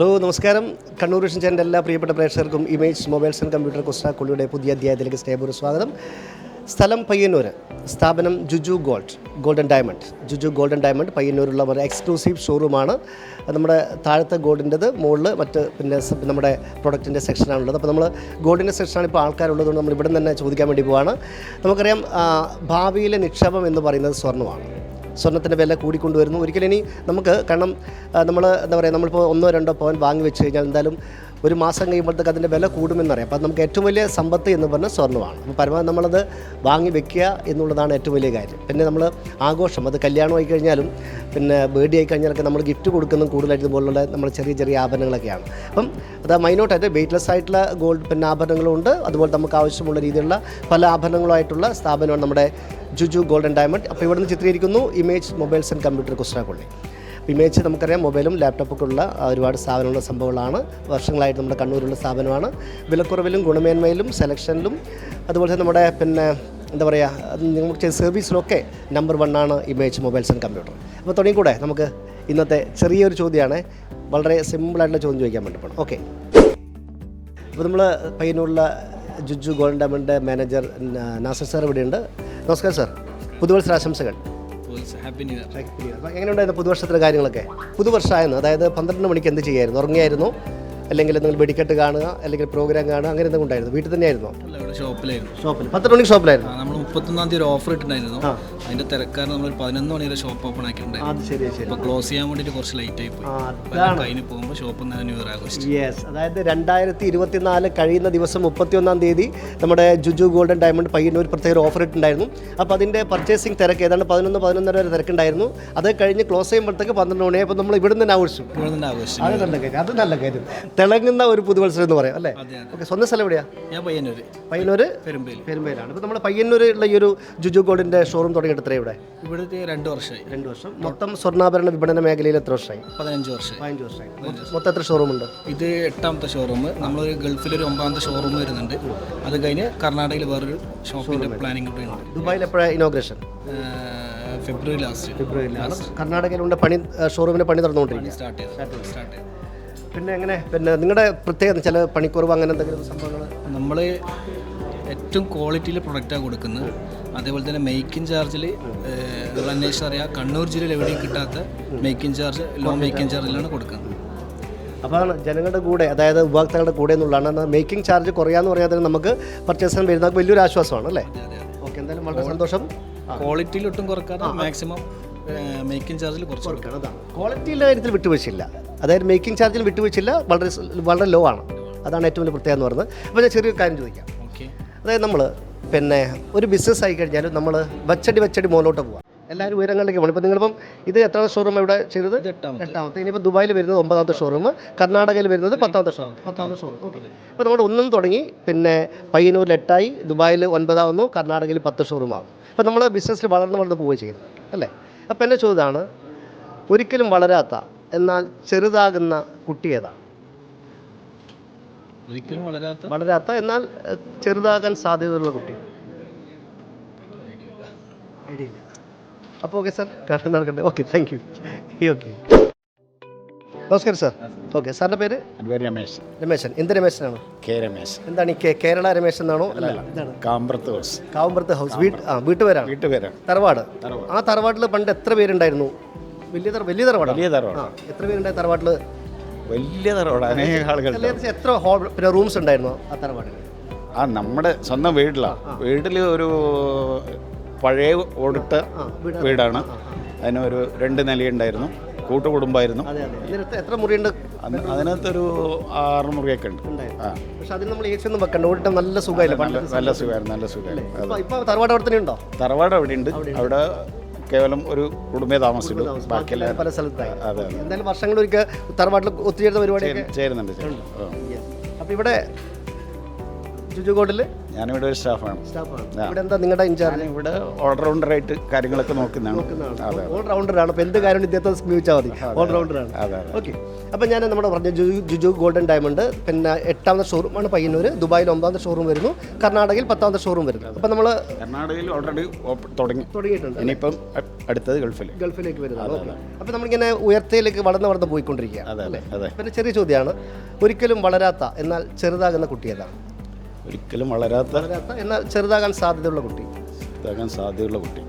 Hello നമസ്കാരം. Kannur vision ചാനലിന്റെ എല്ലാ പ്രിയപ്പെട്ട പ്രേക്ഷകർക്കും ഇമേജ് മൊബൈൽസ് ആൻഡ് കമ്പ്യൂട്ടർ കുസ്റ്റാക്കുള്ളിയുടെ പുതിയ അധ്യായത്തിലേക്ക് സ്നേഹപൂർവ സ്വാഗതം. സ്ഥലം പയ്യന്നൂർ സ്ഥാപനം Juju gold golden diamond. Juju golden diamond പയ്യന്നൂരുള്ള ഒരു എക്സ്ക്ലൂസീവ് ഷോറൂമാണ്. നമ്മുടെ താഴത്തെ ഗോൾഡിന്റെത് മുകളിൽ മറ്റ് പിന്നെ നമ്മുടെ പ്രൊഡക്റ്റിന്റെ സെക്ഷനാണുള്ളത്. അപ്പോൾ നമ്മൾ ഗോൾഡിന്റെ സെക്ഷനാണ് ഇപ്പോൾ ആൾക്കാരുള്ളതുകൊണ്ട് നമ്മൾ ഇവിടെ തന്നെ ചോദിക്കാൻ വേണ്ടി പോവാണ്. നമുക്കറിയാം ഭാവിയിലെ നിക്ഷേപം എന്ന് പറയുന്നത് സ്വർണമാണ്. സ്വർണത്തിന്റെ വില കൂടിക്കൊണ്ടുവരുന്നു. ഒരിക്കലും ഇനി നമുക്ക് കാരണം നമ്മൾ എന്താ പറയുക നമ്മളിപ്പോൾ ഒന്നോ രണ്ടോ പവൻ വാങ്ങി വെച്ച് കഴിഞ്ഞാൽ എന്തായാലും ഒരു മാസം കഴിയുമ്പോഴത്തേക്ക് അതിന്റെ വില കൂടുമെന്നറിയാം. അപ്പം നമുക്ക് ഏറ്റവും വലിയ സമ്പത്ത് എന്ന് പറഞ്ഞാൽ സ്വർണമാണ് അപ്പോൾ പരമാവധി നമ്മളത് വാങ്ങി വെക്കുക എന്നുള്ളതാണ് ഏറ്റവും വലിയ കാര്യം. പിന്നെ നമ്മൾ ആഘോഷം അത് കല്യാണമായി കഴിഞ്ഞാലും പിന്നെ ബേഡി ആയി കഴിഞ്ഞാലൊക്കെ നമ്മൾ ഗിഫ്റ്റ് കൊടുക്കുന്നതും കൂടുതലായിട്ട് ഇതുപോലുള്ള നമ്മൾ ചെറിയ ചെറിയ ആഭരണങ്ങളൊക്കെയാണ്. അപ്പം അത് മൈനോട്ടായിട്ട് വെയിറ്റ്ലെസ് ആയിട്ടുള്ള ഗോൾഡ് പിന്നെ ആഭരണങ്ങളുണ്ട് അതുപോലെ നമുക്ക് ആവശ്യമുള്ള രീതിയിലുള്ള പല ആഭരണങ്ങളുമായിട്ടുള്ള സ്ഥാപനമാണ് നമ്മുടെ ജുജു ഗോൾഡൻ ഡയമണ്ട് അപ്പോൾ ഇവിടുന്ന് ചിത്രീകരിക്കുന്നു ഇമേജ് മൊബൈൽസ് ആൻഡ് കമ്പ്യൂട്ടർ കുസ്റ്റാക്കുള്ളി ഇമേജ് നമുക്കറിയാം. മൊബൈലും ലാപ്ടോപ്പൊക്കെ ഉള്ള ഒരുപാട് സ്ഥാപനമുള്ള സംഭവങ്ങളാണ്. വർഷങ്ങളായിട്ട് നമ്മുടെ കണ്ണൂരുള്ള സ്ഥാപനമാണ്. വിലക്കുറവിലും ഗുണമേന്മയിലും സെലക്ഷനിലും അതുപോലെ തന്നെ നമ്മുടെ പിന്നെ എന്താ പറയുക നമുക്ക് സർവീസിലൊക്കെ നമ്പർ വൺ ആണ് ഇമേജ് മൊബൈൽസ് ആൻഡ് കമ്പ്യൂട്ടർ. അപ്പോൾ തുടങ്ങി കൂടെ നമുക്ക് ഇന്നത്തെ ചെറിയൊരു ചോദ്യമാണ് വളരെ സിമ്പിളായിട്ടുള്ള ചോദ്യം ചോദിക്കാൻ വേണ്ടി പോകണം ഓക്കെ അപ്പോൾ നമ്മൾ പയ്യന്നൂരിലെ Juju gold diamond manager Nasar sir ഇവിടെയുണ്ട്. നമസ്കാരം സാർ പുതുവത്സരാശംസകൾ. എങ്ങനെയുണ്ടായിരുന്നു പുതുവർഷത്തിലെ കാര്യങ്ങളൊക്കെ? പുതുവർഷമായിരുന്നു. അതായത് പന്ത്രണ്ട് മണിക്ക് എന്ത് ചെയ്യായിരുന്നു? ഉറങ്ങിയായിരുന്നു? അല്ലെങ്കിൽ നിങ്ങൾ വെടിക്കെട്ട് കാണുക അല്ലെങ്കിൽ പ്രോഗ്രാം കാണുക അങ്ങനെ എന്തെങ്കിലും ഉണ്ടായിരുന്നു? വീട്ടിൽ തന്നെയായിരുന്നു? ഷോപ്പിലായിരുന്നു ഷോപ്പിൽ പന്ത്രണ്ട് മണിക്ക് ഷോപ്പിലായിരുന്നു നമ്മൾ മുപ്പത്തൊന്നാം തീയതി ഒരു ഓഫർ ഇട്ടിട്ടുണ്ടായിരുന്നു. അതിന്റെ തിരക്കാരൻ നമ്മൾ പതിനൊന്ന് മണി വരെ ഷോപ്പ് ഓപ്പൺ ആക്കിയിട്ടുണ്ടായിരുന്നു അപ്പൊ ക്ലോസ് ചെയ്യാൻ വേണ്ടിട്ട് കുറച്ച് ലൈറ്റ് ആയി പോയി കഴിഞ്ഞ് പോകുമ്പോൾ ഷോപ്പ് ന്യൂ ഇയർ ആഘോഷിച്ചു. യെസ് അതായത് രണ്ടായിരത്തി ഇരുപത്തിനാല് കഴിയുന്ന ദിവസം മുപ്പത്തിയൊന്നാം തീയതി നമ്മുടെ ജുജു ഗോൾഡൻ ഡയമണ്ട് പയ്യന്നൂർ പ്രത്യേക ഓഫർ ഇട്ടുണ്ടായിരുന്നു അപ്പോൾ അതിന്റെ പർച്ചേസിംഗ് തിരക്ക് ഏതാണ്ട് പതിനൊന്ന് പതിനൊന്നര വരെ തിരക്കുണ്ടായിരുന്നു. അത് കഴിഞ്ഞ് ക്ലോസ് ചെയ്യുമ്പോഴത്തേക്ക് പന്ത്രണ്ട് മണി അപ്പൊ നമ്മൾ ഇവിടെ നിന്ന് ആഘോഷിച്ചു. അത് നല്ല കാര്യം അത് നല്ല കാര്യം. തിളങ്ങുന്ന ഒരു പുതുവത്സരം എന്ന് പറയാം അല്ലേ? ഓക്കെ സ്വന്തം സ്ഥലം എവിടെയാ? ഞാൻ പയ്യന്നൂര്. പയ്യന്നൂർ പെരുമ്പേലാണ് പെരുമ്പയിലാണ്. നമ്മുടെ നമ്മൾ പയ്യന്നൂരുള്ള ഈ ഒരു ജുജു ഗോൾഡിന്റെ ഷോറൂം തുടങ്ങിയിട്ട് ഇവിടെ? ഇവിടുത്തെ രണ്ട് വർഷമായി. രണ്ട് വർഷം. മൊത്തം സ്വർണാഭരണ വിപണന മേഖലയിൽ എത്ര വർഷമായി? പതിനഞ്ച് വർഷം പതിനഞ്ച് വർഷമായി. മൊത്തം എത്ര ഷോറൂം ഉണ്ട്? ഇത് എട്ടാമത്തെ ഷോറൂം നമ്മൾ ഒരു ഒമ്പതാമത്തെ ഷോറൂം വരുന്നുണ്ട്. അത് കഴിഞ്ഞ് കർണാടകയിൽ വേറൊരു ഷോപ്പിന്റെ പ്ലാനിങ് കൂടെ ഉണ്ട്. ദുബായിൽ എപ്പോഴാണ് inauguration February last February last കർണാടകയിലുണ്ട് പണി ഷോറൂമിന്റെ പണി നടന്നുകൊണ്ടിരിക്കുക സ്റ്റാർട്ട് ചെയ്തു. സ്റ്റാർട്ട് ചെയ്തു. പിന്നെ എങ്ങനെ? പിന്നെ നിങ്ങളുടെ പ്രത്യേകത ചില പണിക്കുറവ് അങ്ങനെ എന്തെങ്കിലും സംഭവങ്ങൾ നമ്മൾ ഏറ്റവും ക്വാളിറ്റിയിലെ പ്രൊഡക്റ്റാണ് കൊടുക്കുന്നത്. അതേപോലെ തന്നെ മേക്കിംഗ് ചാർജിൽ നിങ്ങൾ അന്വേഷിച്ച് അറിയാം കണ്ണൂർ ജില്ലയിൽ എവിടെയും കിട്ടാത്ത മേക്കിംഗ് ചാർജ് ലോ മേക്കിംഗ് ചാർജിലാണ് കൊടുക്കുന്നത്. അപ്പോൾ ജനങ്ങളുടെ കൂടെ അതായത് ഉപഭോക്താക്കളുടെ കൂടെ എന്നുള്ളതാണ് മേക്കിംഗ് ചാർജ് കുറയാന്ന് പറഞ്ഞാൽ തന്നെ നമുക്ക് പർച്ചേസിന് വരുന്ന വലിയൊരു ആശ്വാസമാണ് അല്ലേ? ഓക്കെ എന്തായാലും വളരെ സന്തോഷം. ക്വാളിറ്റിയിൽ ഒട്ടും കുറക്കാതെ മാക്സിമം മേക്കിംഗ് ചാർജിൽ കുറച്ച് കുറക്കണം ക്വാളിറ്റിയുടെ കാര്യത്തിൽ വിട്ടുവീഴ്ചയില്ല. അതായത് മേക്കിംഗ് ചാർജിൽ വിട്ടുവീഴ്ചയില്ല വളരെ വളരെ ലോ ആണ്. അതാണ് ഏറ്റവും വലിയ പ്രത്യേകത എന്ന് പറയുന്നത്. അപ്പോൾ ഞാൻ ചെറിയൊരു കാര്യം ചോദിക്കാം. അതായത് നമ്മൾ പിന്നെ ഒരു ബിസിനസ് ആയി കഴിഞ്ഞാൽ നമ്മൾ വച്ചടി വച്ചടി മുകളിലോട്ട് പോകാം എല്ലാവരും ഉയരങ്ങളിലേക്ക് പോകണം ഇപ്പോൾ നിങ്ങളിപ്പം ഇത് എത്രാമത്തെ ഷോറൂം ഇവിടെ ചെയ്തത്? എട്ടാമത്തെ. എട്ടാമത്തെ. ഇനിയിപ്പോൾ ദുബായിൽ വരുന്നത് ഒമ്പതാമത്തെ ഷോറൂം കർണാടകയിൽ വരുന്നത് പത്താമത്തെ ഷോറൂം പത്താമത്തെ ഷോറൂം ഓക്കെ. ഇപ്പോൾ നമ്മൾ ഒന്നും തുടങ്ങി പിന്നെ പയ്യന്നൂരിൽ എട്ടായി ദുബായിൽ ഒൻപതാവുന്നു കർണാടകയിൽ പത്ത് ഷോറൂം ആവും. അപ്പോൾ നമ്മൾ ബിസിനസ്സിൽ വളർന്ന് വളർന്ന് പോവുകയും ചെയ്യുന്നു അല്ലേ? അപ്പോൾ എന്റെ ചോദ്യമാണ് ഒരിക്കലും വളരാത്ത എന്നാൽ ചെറുതാകുന്ന കുട്ടി ഏതാ? ഒരിക്കലും വളരാത്ത? വളരാത്ത. എന്നാൽ ചെറുതാകാൻ സാധ്യതയുള്ള കുട്ടി. അപ്പോൾ ഓക്കെ സാർ കാരണം നടക്കട്ടെ ഓക്കെ താങ്ക് യു ഓക്കെ നമസ്കാരം സാർ ഓക്കെ സാറിന്റെ പേര്? രമേശൻ രമേശ്. രമേശൻ. എന്ത് രമേശനാണ്? കെ രമേശ്. എന്താണ് ഈ കേരള രമേശൻ എന്നാണോ? അല്ല ഇതാണ്. കാമ്പ്രത്ത് ഹൗസ്. ഹൗസ്. വീട്ട് ആ വീട്ടുപേരാണ്. വീട്ടുപേരാണ്. തറവാട്. ആ തറവാട്ടിൽ പണ്ട് എത്ര പേരുണ്ടായിരുന്നു? വലിയ തറ വലിയ തറവാട്? വലിയ തറവാട്. എത്ര പേരുണ്ടായി തറവാട്ടിൽ വലിയ തറവാടാണ് അനേക ആളുകൾ ഏകദേശം എത്ര ഹോൾ പിന്നെ റൂംസ് ഉണ്ടായിരുന്നു ആ തറവാടിൽ? ആ നമ്മുടെ സ്വന്തം വീട്ടിലാണ് വീട്ടിൽ ഒരു പഴയ ഓടിട്ട വീടാണ്. അതിനൊരു രണ്ട് നിലയുണ്ടായിരുന്നു. കൂട്ടുകുടുംബമായിരുന്നു. അതെ അതെ. എത്ര മുറിയുണ്ട്? അതിനകത്തൊരു ആറ് മുറിയൊക്കെ ഉണ്ട്. ഉണ്ടായിരുന്നു. പക്ഷെ അതിൽ നമ്മൾ സി ഒന്നും വെക്കണ്ട. ഓടിട്ട് നല്ല സുഖമായില്ല? നല്ല സുഖമായിരുന്നു നല്ല സുഖമായിരുന്നു. ഇപ്പൊ ഇപ്പൊ തറവാട് അവിടെ തന്നെ ഉണ്ടോ? തറവാട് അവിടെ ഉണ്ട് അവിടെ കേവലം ഒരു കുടുംബേ താമസിച്ചുള്ളൂ ബാക്കിയെല്ലാം പല സ്ഥലത്തായി. അതെ എന്തായാലും വർഷങ്ങൾ ഒരിക്കൽ തറവാട്ടിൽ ഒത്തുചേരുന്ന പരിപാടിയൊക്കെ ചേരുന്നുണ്ട് ചേരുന്നുണ്ട്. അപ്പോൾ ഇവിടെ ജുജുകോട്ടിൽ ഞാനിവിടെ ഒരു സ്റ്റാഫാണ്. സ്റ്റാഫാണ്. ഇവിടെ എന്താ നിങ്ങളുടെ ഇൻചാർജ് ഇവിടെ ഓൾറൗണ്ടറായിട്ട് കാര്യങ്ങളൊക്കെ നോക്കുന്നതാണ്. അതെ ഓൾ റൗണ്ടറാണ് അപ്പോൾ എന്ത് കാര്യം ഇദ്ദേഹത്തെ സമീപിച്ചാൽ മതി? ഓൾ റൗണ്ടറാണ് അതെ ഓക്കെ. അപ്പോൾ ഞാൻ നമ്മുടെ പറഞ്ഞ ജുജു ഗോൾഡൻ ഡയമണ്ട് പിന്നെ എട്ടാമത്തെ ഷോറൂമാണ് പയ്യന്നൂർ ദുബായിൽ ഒമ്പതാമത്തെ ഷോറൂം വരുന്നു കർണാടകയിൽ പത്താമത്തെ ഷോറൂം വരുന്നു. അപ്പോൾ നമ്മൾ കർണാടകയിൽ ഓൾറെഡി തുടങ്ങി. തുടങ്ങിയിട്ടുണ്ട് ഇനിയിപ്പം അടുത്തത് ഗൾഫിൽ ഗൾഫിലേക്ക് വരുന്നത് അപ്പോൾ നമ്മളിങ്ങനെ ഉയർത്തയിലേക്ക് വളർന്ന് വളർന്ന് പോയിക്കൊണ്ടിരിക്കുക അതെ അതെ അതെ. പിന്നെ ചെറിയ ചോദ്യമാണ് ഒരിക്കലും വളരാത്ത എന്നാൽ ചെറുതാകുന്ന കുട്ടി ഏതാണ് ഒരിക്കലും വളരാത്ത വളരാത്ത എന്നാൽ ചെറുതാകാൻ സാധ്യതയുള്ള കുട്ടി. ഇതാകാൻ സാധ്യതയുള്ള കുട്ടി.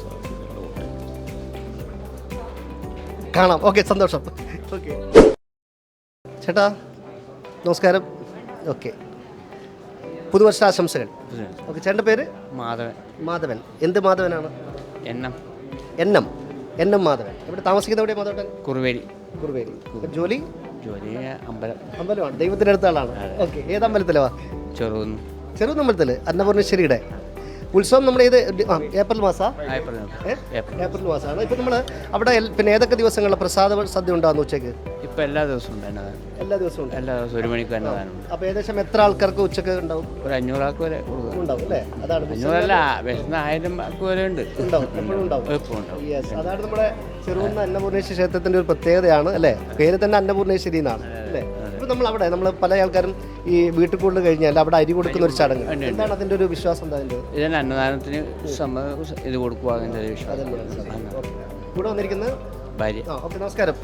സാധ്യതയുള്ള കുട്ടി. കാണാം. ഓക്കെ സന്തോഷം. ഓക്കെ. ചേട്ടാ നമസ്കാരം. ഓക്കെ. പുതുവർഷാശംസകൾ. ഓക്കെ ചേട്ടന്റെ പേര്? മാധവൻ. മാധവൻ. എന്ത് മാധവനാണ്? എണ്ണം എണ്ണം എണ്ണം മാധവൻ. ഇവിടെ താമസിക്കുന്നത് എവിടെയാണ് മാധവൻ കുറുവേലി. കുറുവേലി. ജോലി? ജോലി അമ്പലം. അമ്പലമാണ്. ദൈവത്തിന്റെ അടുത്ത ആളാണ്. ഓക്കെ. ഏത് അമ്പലത്തിലാ? ചെറുന്ന് ചെറുന്ന് അമ്പലത്തിൽ അന്നപൂർണേശ്വരിയുടെ. ഉത്സവം നമ്മുടെ ഏത് ഏപ്രിൽ മാസാ? ഏപ്രിൽ മാസമാണ് ഇപ്പം നമ്മൾ അവിടെ പിന്നെ ഏതൊക്കെ ദിവസങ്ങളിലെ പ്രസാദ സദ്യ ഉണ്ടാകുന്ന ഉച്ചയ്ക്ക്? ഇപ്പം എല്ലാ ദിവസവും എല്ലാ ദിവസവും എല്ലാ ദിവസവും ഒരു മണിക്ക് അന്നദാനമുണ്ട് അപ്പോൾ ഏകദേശം എത്ര ആൾക്കാർക്ക് ഉച്ചയ്ക്ക് ഉണ്ടാവും? ഒരു അഞ്ഞൂറാൾക്ക് വരെ ഉണ്ടാവും അല്ലേ? അതാണ് അഞ്ഞൂറല്ല വിശന്ന ആയിരം ആൾക്ക് വരെ ഉണ്ട്. ഉണ്ടാവും. എപ്പോഴും ഉണ്ടാവും. എപ്പോൾ ഉണ്ടാവും. അതാണ് നമ്മുടെ ചെറുകുന്ന അന്നപൂർണേശ്വരി ക്ഷേത്രത്തിന്റെ ഒരു പ്രത്യേകതയാണ് അല്ലേ? പേര് തന്നെ അന്നപൂർണേശ്വരി എന്നാണ് അല്ലേ? ഇപ്പൊ നമ്മൾ അവിടെ നമ്മൾ പല ആൾക്കാരും ഈ വീട്ടിൽ കൂടുതൽ കഴിഞ്ഞാൽ അവിടെ അരി കൊടുക്കുന്ന ഒരു ചടങ്ങ്. എന്താണ് അതിന്റെ ഒരു വിശ്വാസം എന്താ അതിന്റെ ഇതിന് അന്നദാനത്തിന് ഇത് കൊടുക്കുക അതിന്റെ ഒരു വിശ്വാസം. കൂടെ വന്നിരിക്കുന്നത്? ഭാര്യ. ഓക്കെ നമസ്കാരം.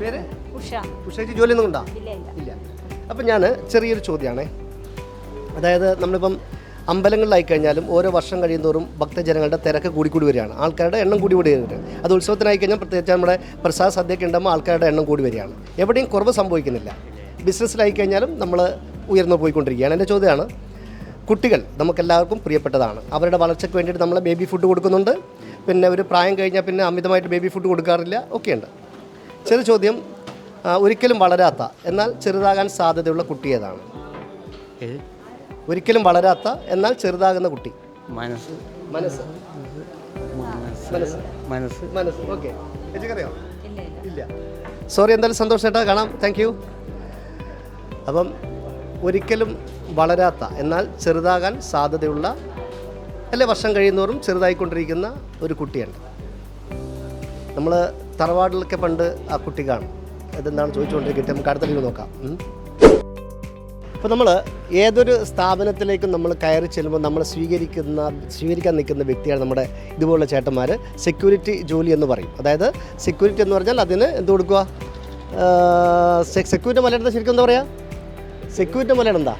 പേര്? ഉഷ. ഉഷയ്ക്ക് ജോലി ഒന്നും ഉണ്ടോ? ഇല്ല ഇല്ല. ഇല്ല. അപ്പം ഞാൻ ചെറിയൊരു ചോദ്യമാണേ. അതായത് നമ്മളിപ്പം അമ്പലങ്ങളിലായി കഴിഞ്ഞാലും ഓരോ വർഷം കഴിയുന്നതോറും ഭക്തജനങ്ങളുടെ തിരക്ക് കൂടിക്കൂടി വരികയാണ്. ആൾക്കാരുടെ എണ്ണം കൂടി കൂടി വരുന്നുണ്ട്. അത് ഉത്സവത്തിനായി കഴിഞ്ഞാൽ പ്രത്യേകിച്ച് നമ്മുടെ പ്രസാദ സദ്യയൊക്കെ ഉണ്ടാകുമ്പോൾ ആൾക്കാരുടെ എണ്ണം കൂടി വരികയാണ്. എവിടെയും കുറവ് സംഭവിക്കുന്നില്ല. ബിസിനസ്സിലായി കഴിഞ്ഞാലും നമ്മൾ ഉയർന്നു പോയിക്കൊണ്ടിരിക്കുകയാണ്. എന്റെ ചോദ്യമാണ് കുട്ടികൾ നമുക്കെല്ലാവർക്കും പ്രിയപ്പെട്ടതാണ്. അവരുടെ വളർച്ചയ്ക്ക് വേണ്ടിയിട്ട് നമ്മൾ ബേബി ഫുഡ് കൊടുക്കുന്നുണ്ട്. പിന്നെ ഒരു പ്രായം കഴിഞ്ഞാൽ പിന്നെ അമിതമായിട്ട് ബേബി ഫുഡ് കൊടുക്കാറില്ല. ഒക്കെയുണ്ട്. ചെറിയ ചോദ്യം ഒരിക്കലും വളരാത്ത എന്നാൽ ചെറുതാകാൻ സാധ്യതയുള്ള കുട്ടി ഏതാണ്? ഇത് ഒരിക്കലും വളരാത്ത എന്നാൽ ചെറുതാകുന്ന കുട്ടി. മനസ്സ്. മനസ്സ്. മനസ്സ്. മനസ്സ്. മനസ്സ്. ഓക്കെ. ഇല്ല ഇല്ല. ഇല്ല. സോറി എന്തായാലും സന്തോഷം ചേട്ടാ കാണാം. താങ്ക് യു അപ്പം ഒരിക്കലും വളരാത്ത എന്നാൽ ചെറുതാകാൻ സാധ്യതയുള്ള അല്ലെ വർഷം കഴിയുന്നവരും ചെറുതായിക്കൊണ്ടിരിക്കുന്ന ഒരു കുട്ടിയുണ്ട്. നമ്മൾ തറവാടിലൊക്കെ പണ്ട് ആ കുട്ടി കാണും. അതെന്താണ് ചോദിച്ചുകൊണ്ടിരിക്കട്ടെ നമുക്ക് അടുത്ത ലീവ് നോക്കാം. അപ്പോൾ നമ്മൾ ഏതൊരു സ്ഥാപനത്തിലേക്കും നമ്മൾ കയറി ചെല്ലുമ്പോൾ നമ്മൾ സ്വീകരിക്കുന്ന സ്വീകരിക്കാൻ നിൽക്കുന്ന വ്യക്തിയാണ് നമ്മുടെ ഇതുപോലുള്ള ചേട്ടന്മാർ സെക്യൂരിറ്റി ജോലി എന്ന് പറയും. അതായത് സെക്യൂരിറ്റി എന്ന് പറഞ്ഞാൽ അതിന് എന്ത് കൊടുക്കുക? സെക്യൂരിറ്റി മലയാളത്തിൽ ശരിക്കും എന്താ പറയുക സെക്യൂരിറ്റി മലയാളം എന്താ?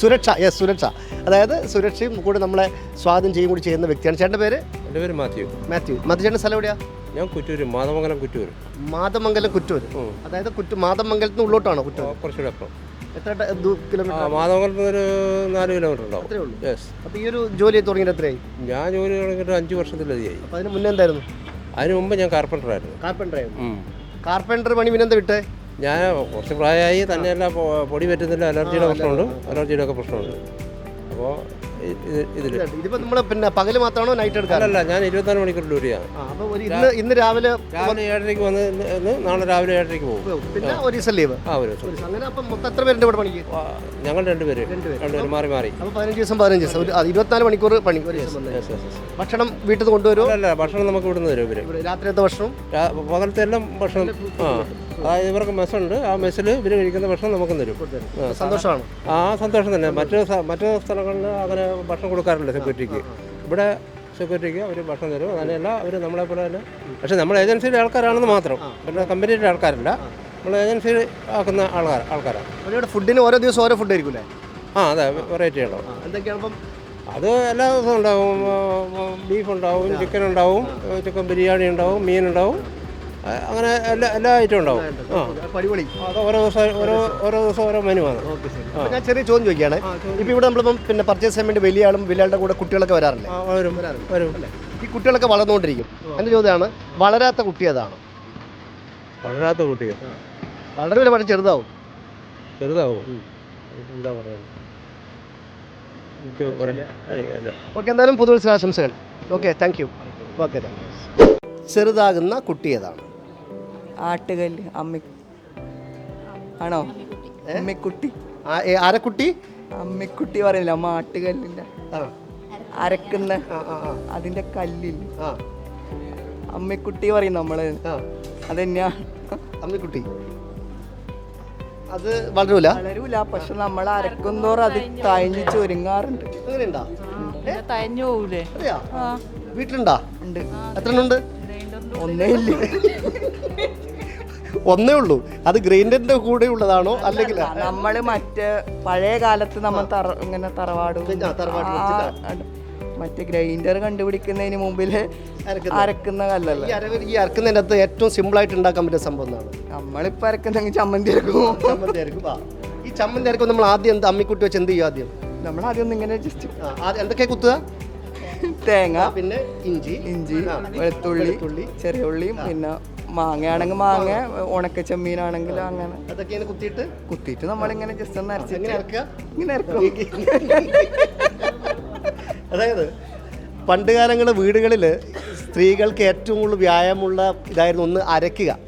സുരക്ഷ. യെസ് സുരക്ഷ. അതായത് സുരക്ഷയും കൂടി നമ്മളെ സ്വാധീനം ചെയ്യും കൂടി ചെയ്യുന്ന വ്യക്തിയാണ്. ചേട്ടന്റെ പേര്? എന്റെ പേര് മാത്യു. മാത്യു. മാത്യു ചേട്ടന്റെ സ്ഥലം എവിടെയാണ് ഞാൻ കുറ്റൂര് മാതമംഗലം കുറ്റൂര്. മാതമംഗലം കുറ്റൂർ അതായത് കുറ്റ മാതമംഗലത്തിന് ഉള്ളോട്ടാണോ കുറ്റൂർ കുറച്ചുകൂടെ എത്ര കിലോമീറ്റർ ഒരു നാല് കിലോമീറ്റർ ഉണ്ടാവും. അത്രേ ഉള്ളൂ. യെസ് അപ്പോൾ ഈ ഒരു ജോലി തുടങ്ങിയിട്ട് എത്രയായി? ഞാൻ ജോലി തുടങ്ങിയിട്ട് അഞ്ച് വർഷത്തിലധികമായി. അപ്പോൾ അതിന് മുന്നേ എന്തായിരുന്നു? അതിന് മുമ്പ് ഞാൻ കാർപ്പന്റർ ആയിരുന്നു. കാർപ്പന്റർ പണി പിന്നെന്താ വിട്ടേ? ഞാൻ കുറച്ച് പ്രായമായി തന്നെയല്ല പൊടി പറ്റുന്നില്ല അലർജിയുടെ പ്രശ്നമുണ്ട്. അലർജിയുടെ ഒക്കെ പ്രശ്നമുണ്ട്. അപ്പോൾ ഇതിൽ ഇതിപ്പോൾ നമ്മൾ പിന്നെ പകൽ മാത്രമാണോ നൈറ്റ് എടുക്കാൻ അല്ലല്ല ഞാൻ ഇരുപത്തിനാല് മണിക്കൂർ ഡ്യൂട്ടിയാണ് അപ്പോൾ ഒരു ഇന്ന് ഇന്ന് രാവിലെ രാവിലെ ഏഴരയ്ക്ക് വന്ന് ഇന്ന് നാളെ രാവിലെ ഏഴരയ്ക്ക് പോകും. പിന്നെ ഒരു ദിവസം ലീവ്. ആ ഒരു ദിവസം അങ്ങനെ അപ്പം മൊത്തം എത്ര പേരുണ്ട് ഇവിടെ പണിക്ക്? ഞങ്ങൾ രണ്ടുപേര്. രണ്ടുപേര്. മാറി മാറി. അപ്പോൾ പതിനഞ്ച് ദിവസം പതിനഞ്ച് ദിവസം. ഒരു ഇരുപത്തിനാല് മണിക്കൂർ പണി ഒരു ദിവസം ഭക്ഷണം വീട്ടിൽ നിന്ന് കൊണ്ടുവരുമോ അല്ല ഭക്ഷണം നമുക്ക് ഇവിടുന്ന് തരും ഇവർ രാത്രിയത്തെ ഭക്ഷണം? പകലത്തെ എല്ലാം ഭക്ഷണം ആ. ഇവർക്ക് മെസ്സുണ്ട്. ആ മെസ്സിൽ ഇവർ കഴിക്കുന്ന ഭക്ഷണം നമുക്ക് തരും. സന്തോഷമാണ്. ആ സന്തോഷം തന്നെ. മറ്റു മറ്റു സ്ഥലങ്ങളിൽ അങ്ങനെ ഭക്ഷണം കൊടുക്കാറില്ല സെക്യൂരിറ്റിക്ക് ഇവിടെ സെക്യൂരിറ്റിക്ക് അവർ ഭക്ഷണം തരും. അങ്ങനെയല്ല അവർ നമ്മളെ പോലെ തന്നെ. പക്ഷെ നമ്മൾ ഏജൻസിയുടെ ആൾക്കാരാണെന്ന് മാത്രം. പിന്നെ കമ്പനിയുടെ ആൾക്കാരല്ല. നമ്മൾ ഏജൻസി ആക്കുന്ന ആൾക്കാർ ആൾക്കാരാണ് ഇവിടെ ഫുഡിന് ഓരോ ദിവസം ഓരോ ഫുഡ് ആയിരിക്കും ആ അതെ. വെറൈറ്റി ഉണ്ടാവും ആ, എന്തൊക്കെയാണ് ഇപ്പം അത് എല്ലാ ദിവസവും ഉണ്ടാവും. ബീഫ് ഉണ്ടാവും ചിക്കൻ ഉണ്ടാവും ചിക്കൻ ബിരിയാണി ഉണ്ടാവും മീൻ ഉണ്ടാവും. അങ്ങനെ എല്ലാ എല്ലാ ഐറ്റവും ഉണ്ടാവും. ഓരോ ദിവസം ഓരോ ഓരോ ദിവസം ഓരോ മെനുവാണ് ആണ്. ഞാൻ ചെറിയ ചോദ്യം ചോദിക്കുകയാണ്. ഇപ്പോൾ ഇവിടെ നമ്മളിപ്പം പിന്നെ പർച്ചേസ് ചെയ്യാൻ വേണ്ടി വലിയ ആളും വലിയ ആളുടെ കൂടെ കുട്ടികളൊക്കെ വരാറില്ലേ? വരും വരും. ഈ കുട്ടികളൊക്കെ വളർന്നുകൊണ്ടിരിക്കും. എന്റെ ചോദ്യമാണ് വളരാത്ത കുട്ടി അതാണ് വളരാത്ത കുട്ടികൾ വളരെ വളരെ ചെറുതാവും. ചെറുതാവും. എന്താ പറയുക. ഓക്കെ എന്തായാലും പുതുവത്സരാശംസകൾ. ഓക്കെ താങ്ക് യു ഓക്കെ ചെറുതാകുന്ന കുട്ടി ഏതാണ്? ആട്ടുകല്ല് അമ്മി ആണോ? അമ്മക്കുട്ടി. അരക്കുട്ടി ആരക്കുട്ടി? അമ്മക്കുട്ടി പറയില്ല അമ്മ ആട്ടുകല്ലിന്റെ. അരക്കുന്ന അതിന്റെ കല്ലിൽ ആ. അമ്മക്കുട്ടി പറയും നമ്മൾ. അതെന്നാ? അമ്മിക്കുട്ടി. അത് വളരൂല? വളരൂല പക്ഷെ നമ്മൾ അരക്കുന്നോറും അത് തഴഞ്ഞ് ചൊരുങ്ങാറുണ്ട്. പോകൂലേ വീട്ടിലുണ്ടാ? ഉണ്ട്. എത്ര ഉണ്ട്? ഒന്നേ ഇല്ല. ഒന്നേ ഉള്ളൂ. അത് ഗ്രൈൻഡറിന്റെ കൂടെ ഉള്ളതാണോ അല്ലെങ്കിൽ നമ്മൾ മറ്റേ പഴയ കാലത്ത് നമ്മൾ തറ ഇങ്ങനെ തറവാട് മറ്റേ ഗ്രൈൻഡർ കണ്ടുപിടിക്കുന്നതിന് മുമ്പിൽ അരക്കുന്ന. കല്ലല്ല? ഈ അരക്കുന്നതിന്റെ അകത്ത് ഏറ്റവും സിമ്പിൾ ആയിട്ട് ഉണ്ടാക്കാൻ പറ്റിയ സംഭവം നമ്മളിപ്പോ അരക്കുന്നെങ്കിൽ ചമ്മന്തി അരക്കും. ചമ്മന്തി അരക്കും. ആ. ഈ ചമ്മന്തി അരക്കും നമ്മൾ ആദ്യം എന്ത് അമ്മിക്കുട്ടി വെച്ച് എന്ത് ചെയ്യും ആദ്യം? നമ്മൾ ആദ്യം ഒന്ന് ഇങ്ങനെ ജസ്റ്റ് എന്തൊക്കെ കുത്തുക? തേങ്ങ പിന്നെ ഇഞ്ചി ഇഞ്ചി വെളുത്തുള്ളി ചെറിയ ഉള്ളിയും പിന്നെ മാങ്ങയാണെങ്കിൽ മാങ്ങ ഉണക്ക ചെമ്മീനാണെങ്കിൽ അങ്ങനെ. അതൊക്കെയാണ് കുത്തിയിട്ട്? കുത്തിയിട്ട് നമ്മളിങ്ങനെ ജസ്റ്റ് ഒന്ന് അരച്ച് ഇങ്ങനെ ഇങ്ങനെ അതായത് പണ്ട് കാലങ്ങളിൽ വീടുകളിൽ സ്ത്രീകൾക്ക് ഏറ്റവും കൂടുതൽ വ്യായാമമുള്ള ഇതായിരുന്നു ഒന്ന് അരയ്ക്കുക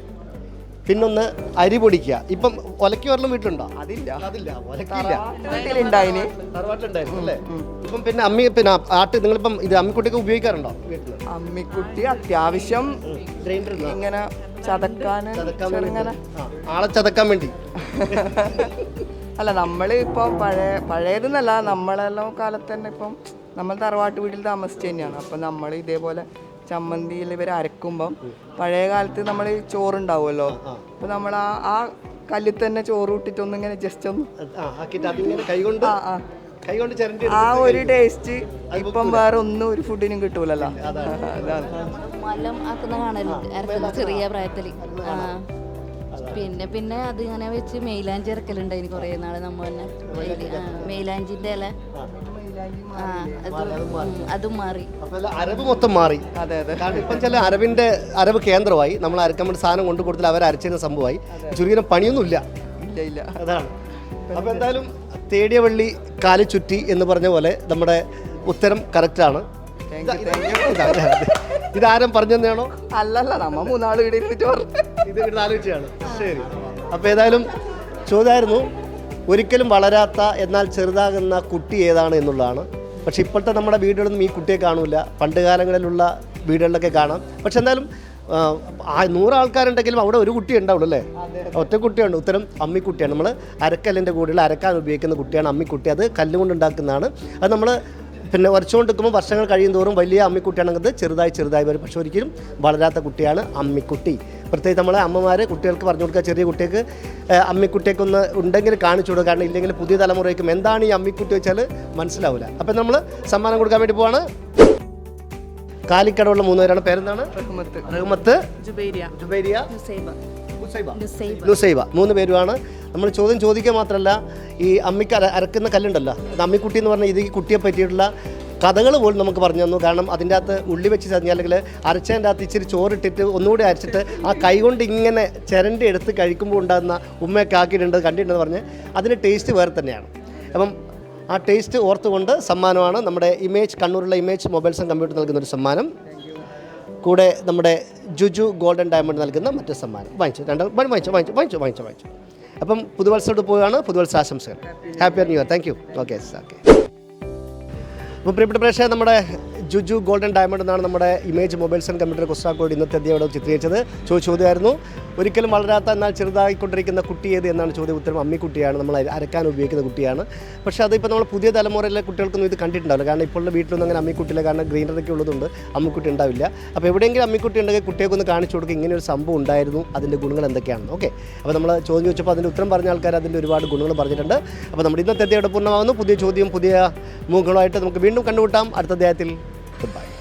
പിന്നൊന്ന് അരി പൊടിക്കുക. ഇപ്പം ഒലക്കി വരലും വീട്ടിലുണ്ടോ? അതില്ല. അതില്ല. ഒലക്കില്ല വീട്ടിലുണ്ടായിന്. തറവാട്ടിലുണ്ടായിരുന്നു അല്ലേ? ഇപ്പം പിന്നെ അമ്മി പിന്നെ ആട്ട് നിങ്ങളിപ്പം ഇത് അമ്മിക്കുട്ടിക്ക് ഉപയോഗിക്കാറുണ്ടോ വീട്ടിൽ അമ്മിക്കുട്ടി അത്യാവശ്യം ഗ്രൈൻഡർ ഇങ്ങനെ ചതക്കാൻ ചെറുങ്ങനെ ആളെ ചതക്കാൻ വേണ്ടി. അല്ല നമ്മൾ ഇപ്പോൾ പഴയ പഴയതെന്നല്ല നമ്മളെല്ലാം കാലത്ത് തന്നെ ഇപ്പം നമ്മൾ തറവാട്ട് വീട്ടിൽ താമസിച്ച് തന്നെയാണ്. അപ്പം നമ്മൾ ഇതേപോലെ ചമ്മന്തിയിൽ ഇവർ അരക്കുമ്പം പഴയ കാലത്ത് നമ്മൾ ചോറുണ്ടാവുമല്ലോ. അപ്പൊ നമ്മൾ ആ ആ കല്ലിൽ തന്നെ ചോറ് ഇട്ടിട്ടൊന്നും ഇങ്ങനെ ജസ്റ്റ് ഒന്ന് കൈകൊണ്ട് കൈകൊണ്ട് ചിരണ്ടി ആ ഒരു ടേസ്റ്റ് ഇപ്പം വേറെ ഒന്നും ഒരു ഫുഡിനും കിട്ടൂലല്ലോ. അതാണ്. മലം ആക്കുന്ന കാണലുണ്ട് ചെറിയ പ്രായത്തിൽ പിന്നെ പിന്നെ അത് ഇങ്ങനെ വെച്ച് മെയിലാഞ്ചി ഇറക്കലുണ്ടായിന് കുറേ നാൾ നമ്മ തന്നെ മെയില്- മെയിലാഞ്ചിന്റെ ഇല. അത് മാറി അരവ് മൊത്തം മാറി. അതെ അതെ. കാരണം ഇപ്പം ചില അറബിന്റെ അറബ് കേന്ദ്രമായി നമ്മൾ അരക്കാൻ വേണ്ടി സാധനം കൊണ്ടു കൊടുത്താൽ അവർ അരച്ചതിന് സംഭവമായി. ചുരുങ്ങിയ പണിയൊന്നുമില്ല ഇല്ല. ഇല്ല അതാണ്. അപ്പോൾ എന്തായാലും തേടിയ വള്ളി കാലി ചുറ്റി എന്ന് പറഞ്ഞ പോലെ നമ്മുടെ ഉത്തരം കറക്റ്റാണ് ഇതാരും പറഞ്ഞു തന്നെയാണോ അല്ലല്ല നമ്മ മൂന്നാൾ ഇവിടെ ഇരുന്നിട്ട് ഇത് ഇവിടെ ആലോചിച്ചാണ് ശരി. അപ്പോൾ ഏതായാലും ചോദ്യമായിരുന്നു. ഒരിക്കലും വളരാത്ത എന്നാൽ ചെറുതാകുന്ന കുട്ടി ഏതാണ് എന്നുള്ളതാണ്. പക്ഷെ ഇപ്പോഴത്തെ നമ്മുടെ വീടുകളൊന്നും ഈ കുട്ടിയെ കാണൂല. പണ്ട് കാലങ്ങളിലുള്ള വീടുകളിലൊക്കെ കാണാം. പക്ഷെ എന്തായാലും നൂറ് ആൾക്കാരുണ്ടെങ്കിലും അവിടെ ഒരു കുട്ടി ഉണ്ടാവുള്ളൂ അല്ലേ? ഒറ്റ കുട്ടിയുണ്ട്. ഉത്തരം അമ്മിക്കുട്ടിയാണ് നമ്മൾ അരക്കല്ലിന്റെ കൂടെയുള്ള അരക്കാൻ ഉപയോഗിക്കുന്ന കുട്ടിയാണ് അമ്മിക്കുട്ടി അത് കല്ലുകൊണ്ട് ഉണ്ടാക്കുന്നതാണ് അത് നമ്മൾ പിന്നെ ഉരച്ചുകൊണ്ട് നിൽക്കുമ്പോൾ വർഷങ്ങൾ കഴിയും തോറും വലിയ അമ്മിക്കുട്ടിയാണെങ്കിൽ ചെറുതായി ചെറുതായി വരും. പക്ഷെ ഒരിക്കലും വളരാത്ത കുട്ടിയാണ് അമ്മിക്കുട്ടി പ്രത്യേകിച്ച് നമ്മളെ അമ്മമാർ കുട്ടികൾക്ക് പറഞ്ഞു കൊടുക്കുക ചെറിയ കുട്ടികൾക്ക് അമ്മിക്കുട്ടിയൊക്കെ ഒന്ന് ഉണ്ടെങ്കിൽ കാണിച്ചു കൊടുക്കുക. കാരണം ഇല്ലെങ്കിൽ പുതിയ തലമുറയ്ക്കും എന്താണ് ഈ അമ്മിക്കുട്ടി വെച്ചാൽ മനസ്സിലാവില്ല അപ്പം നമ്മൾ സമ്മാനം കൊടുക്കാൻ വേണ്ടി പോവാണ്. കാലിക്കടവുള്ള മൂന്നുപേരാണ്. പേരെന്താണ്? റഹ്മത്ത്. ജുബൈരിയ. ലുസൈബ മൂന്ന് പേരുമാണ്. നമ്മൾ ചോദ്യം ചോദിക്കുക മാത്രമല്ല ഈ അമ്മിക്ക് അര അരക്കുന്ന കല്ലുണ്ടല്ലോ. അത് അമ്മിക്കുട്ടി എന്ന് പറഞ്ഞാൽ ഇത് ഈ കുട്ടിയെ പറ്റിയിട്ടുള്ള കഥകൾ പോലും നമുക്ക് പറഞ്ഞു തന്നു. കാരണം അതിന്റെ അകത്ത് ഉള്ളി വെച്ച് ചതിഞ്ഞാൽ അല്ലെങ്കിൽ അരച്ചതിന്റെ അകത്ത് ഇച്ചിരി ചോറിട്ടിട്ട് ഒന്നുകൂടി അരച്ചിട്ട് ആ കൈ കൊണ്ട് ഇങ്ങനെ ചിരണ്ടി എടുത്ത് കഴിക്കുമ്പോൾ ഉണ്ടാകുന്ന ഉമ്മയൊക്കെ ആക്കിയിട്ടുണ്ട് കണ്ടിട്ടുണ്ടെന്ന് പറഞ്ഞ് അതിന്റെ ടേസ്റ്റ് വേറെ തന്നെയാണ്. അപ്പം ആ ടേസ്റ്റ് ഓർത്തുകൊണ്ട് സമ്മാനമാണ് നമ്മുടെ ഇമേജ് കണ്ണൂരിലെ ഇമേജ് മൊബൈൽസ് ആൻഡ് കമ്പ്യൂട്ടർ നൽകുന്ന ഒരു സമ്മാനം. കൂടെ നമ്മുടെ ജുജു ഗോൾഡൻ ഡയമണ്ട് നൽകുന്ന മറ്റു സമ്മാനം. വാങ്ങിച്ചു രണ്ട് വാങ്ങിച്ചു വാങ്ങിച്ചു വാങ്ങിച്ചു വാങ്ങിച്ചു വാങ്ങിച്ചു. അപ്പം പുതുവത്സരോട് പോവുകയാണ്. പുതുവത്സര ആശംസകൾ happy new year thank you okay okay അപ്പോൾ പ്രിയപ്പെട്ട പ്രേക്ഷകർ നമ്മുടെ ജുജു ഗോൾഡൻ ഡയമണ്ട് എന്നാണ് നമ്മുടെ ഇമേജ് മൊബൈൽസ് ആൻഡ് കമ്പ്യൂട്ടർ കുസ്റ്റാക്കോട് ഇന്നത്തെ അധ്യായം ചിത്രീകരിച്ചത്. ചോദിച്ച ചോദ്യമായിരുന്നു ഒരിക്കലും വളരാത്ത എന്നാൽ ചെറുതായിക്കൊണ്ടിരിക്കുന്ന കുട്ടി ഏത് എന്നാണ് ചോദ്യം. ഉത്തരം അമ്മിക്കുട്ടിയാണ്. നമ്മൾ അരക്കാൻ ഉപയോഗിക്കുന്ന കുട്ടിയാണ്. പക്ഷേ അതിപ്പോൾ നമ്മൾ പുതിയ തലമുറയിലെ കുട്ടികൾക്കൊന്നും ഇത് കണ്ടിട്ടുണ്ടാവില്ല. കാരണം ഇപ്പോഴുള്ള വീട്ടിലൊന്നും അങ്ങനെ അമ്മിക്കുട്ടിയില്ല. കാരണം ഗ്രീനറൊക്കെ ഉള്ളതുകൊണ്ട് അമ്മിക്കുട്ടി ഉണ്ടാവില്ല. അപ്പോൾ എവിടെയെങ്കിലും അമ്മിക്കുട്ടി ഉണ്ടെങ്കിൽ കുട്ടികൾക്ക് ഒന്ന് കാണിച്ചു കൊടുക്കുക ഇങ്ങനെ ഒരു സംഭവം ഉണ്ടായിരുന്നു. അതിന്റെ ഗുണങ്ങൾ എന്തൊക്കെയാണ് ഓക്കെ. അപ്പോൾ നമ്മൾ ചോദ്യം ചോദിച്ചപ്പോൾ അതിന്റെ ഉത്തരം പറഞ്ഞ ആൾക്കാർ അതിന്റെ ഒരുപാട് ഗുണങ്ങൾ പറഞ്ഞിട്ടുണ്ട്. അപ്പോൾ നമ്മുടെ ഇന്നത്തെ അധ്യായം പൂർണമാകുന്നു. പുതിയ ചോദ്യം പുതിയ മുഖങ്ങളുമായിട്ട് നമുക്ക് വീണ്ടും കണ്ടുമുട്ടാം. അടുത്ത അധ്യായത്തിൽ ഗുഡ് ബൈ